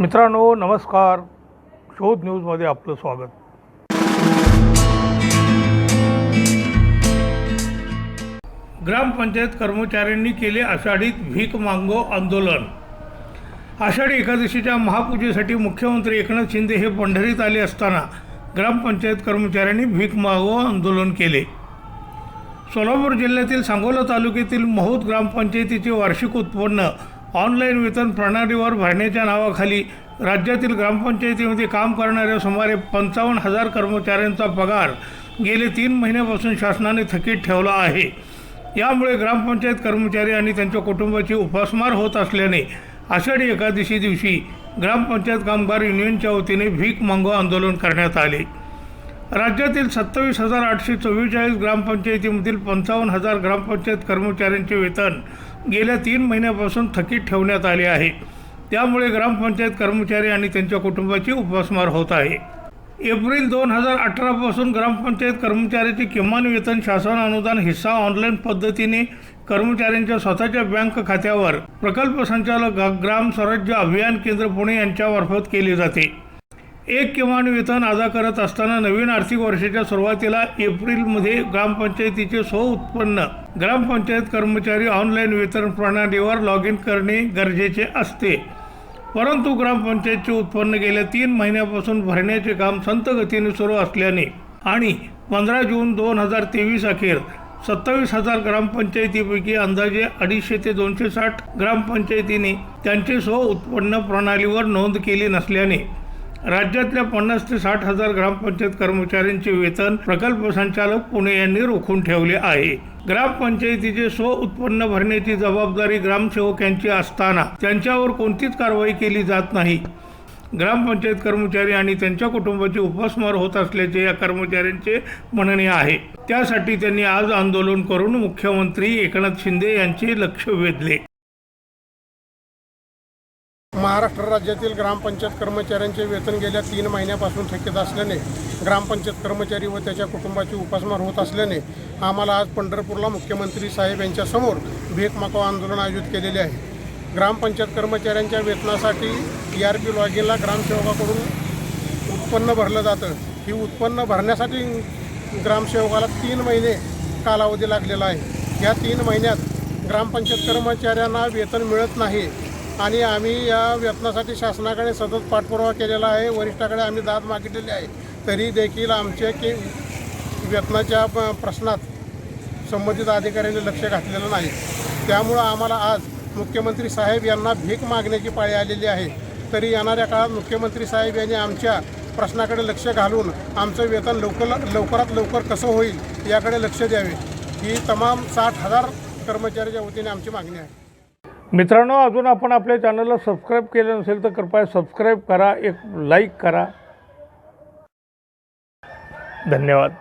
मित्रांनो नमस्कार. शोध न्यूजमध्ये आपलं स्वागत. ग्रामपंचायत कर्मचाऱ्यांनी केले आषाढीत भीक मांगो आंदोलन. आषाढी एकादशीच्या महापूजेसाठी मुख्यमंत्री एकनाथ शिंदे हे पंढरीत आले असताना ग्रामपंचायत कर्मचाऱ्यांनी भीक मागो आंदोलन केले. सोलापूर जिल्ह्यातील सांगोला तालुक्यातील महूद ग्रामपंचायतीचे वार्षिक उत्पन्न ऑनलाईन वेतन प्रणालीवर भरण्याच्या नावाखाली राज्यातील ग्रामपंचायतीमध्ये काम करणाऱ्या सुमारे पंचावन्न हजार कर्मचाऱ्यांचा पगार गेले तीन महिन्यापासून शासनाने थकीत ठेवला आहे. यामुळे ग्रामपंचायत कर्मचारी आणि त्यांच्या कुटुंबाची उपासमार होत असल्याने आषाढी एकादशी दिवशी ग्रामपंचायत कामगार युनियनच्या वतीने भीक मागो आंदोलन करण्यात आले. राज्यातील सत्तावीस हजार आठशे चव्वेचाळीस ग्रामपंचायतीमधील पंचावन्न हजार ग्रामपंचायत कर्मचाऱ्यांचे वेतन गेल्या तीन महिन्यापासून थकीत ठेवण्यात आले आहे. त्यामुळे ग्रामपंचायत कर्मचारी आणि त्यांच्या कुटुंबाची उपासमार होत आहे. एप्रिल दोन हजार अठरापासून ग्रामपंचायत कर्मचाऱ्याचे किमान वेतन शासन अनुदान हिस्सा ऑनलाईन पद्धतीने कर्मचाऱ्यांच्या स्वतःच्या बँक खात्यावर प्रकल्प संचालक ग्राम स्वराज्य अभियान केंद्र पुणे यांच्यामार्फत केले जाते. एक किमान वेतन अदा करत असताना नवीन आर्थिक वर्षाच्या सुरुवातीला एप्रिलमध्ये ग्रामपंचायतीचे स्व उत्पन्न. ग्रामपंचायत कर्मचारी ऑनलाईन वेतन प्रणालीवर लॉग इन करणे गरजेचे असते. परंतु ग्रामपंचायतचे उत्पन्न गेल्या तीन महिन्यापासून भरण्याचे काम संत गतीने सुरू असल्याने आणि पंधरा जून दोन हजार तेवीस अखेर सत्तावीस हजार ग्रामपंचायतीपैकी अंदाजे अडीचशे ते दोनशे साठ ग्रामपंचायतीने त्यांचे स्व उत्पन्न प्रणालीवर नोंद केली नसल्याने राज्यातल्या पन्नास ते साठ हजार ग्रामपंचायत कर्मचाऱ्यांचे वेतन प्रकल्प संचालक पुणे यांनी रोखून ठेवले आहे. ग्रामपंचायतीचे स्व उत्पन्न भरण्याची जबाबदारी ग्रामसेवक यांची असताना त्यांच्यावर कोणतीच कारवाई केली जात नाही. ग्रामपंचायत कर्मचारी आणि त्यांच्या कुटुंबाची उपासमार होत असल्याचे या कर्मचाऱ्यांचे म्हणणे आहे. त्यासाठी त्यांनी आज आंदोलन करून मुख्यमंत्री एकनाथ शिंदे यांचे लक्ष वेधले. महाराष्ट्र राज्यातील ग्रामपंचायत कर्मचाऱ्यांचे वेतन गेल्या तीन महिन्यापासून थकीत असल्याने ग्रामपंचायत कर्मचारी व त्याच्या कुटुंबाची उपासमार होत असल्याने आम्हाला आज पंढरपूरला मुख्यमंत्री साहेब यांच्यासमोर भेक मागो आंदोलन आयोजित केलेले आहे. ग्रामपंचायत कर्मचाऱ्यांच्या वेतनासाठी टी आर पी लॉगिनला ग्रामसेवकाकडून उत्पन्न भरलं जातं. ही उत्पन्न भरण्यासाठी ग्रामसेवकाला तीन महिने कालावधी लागलेला आहे. या तीन महिन्यात ग्रामपंचायत कर्मचाऱ्यांना वेतन मिळत नाही. आणि आम्ही या वेतनासाठी शासनाकडे सतत पाठपुरावा केलेला आहे. वरिष्ठाकडे आम्ही दाद मागितलेली आहे. तरी देखील आमचे की वेतनाच्या प- प्रश्नात संबंधित अधिकाऱ्यांनी लक्ष घातलेलं नाही. त्यामुळं आम्हाला आज मुख्यमंत्री साहेब यांना भीक मागण्याची पाळी आलेली आहे. तरी येणाऱ्या काळात मुख्यमंत्री साहेब यांनी आमच्या प्रश्नाकडे लक्ष घालून आमचं वेतन लवकर लवकरात लवकर कसं होईल याकडे लक्ष द्यावे. ही तमाम साठ हजार कर्मचाऱ्याच्या वतीने आमची मागणी आहे. मित्रांनो अजून आपण आपल्या चॅनलला सबस्क्राईब केलं नसेल तर कृपया सबस्क्राईब करा एक लाईक करा. धन्यवाद.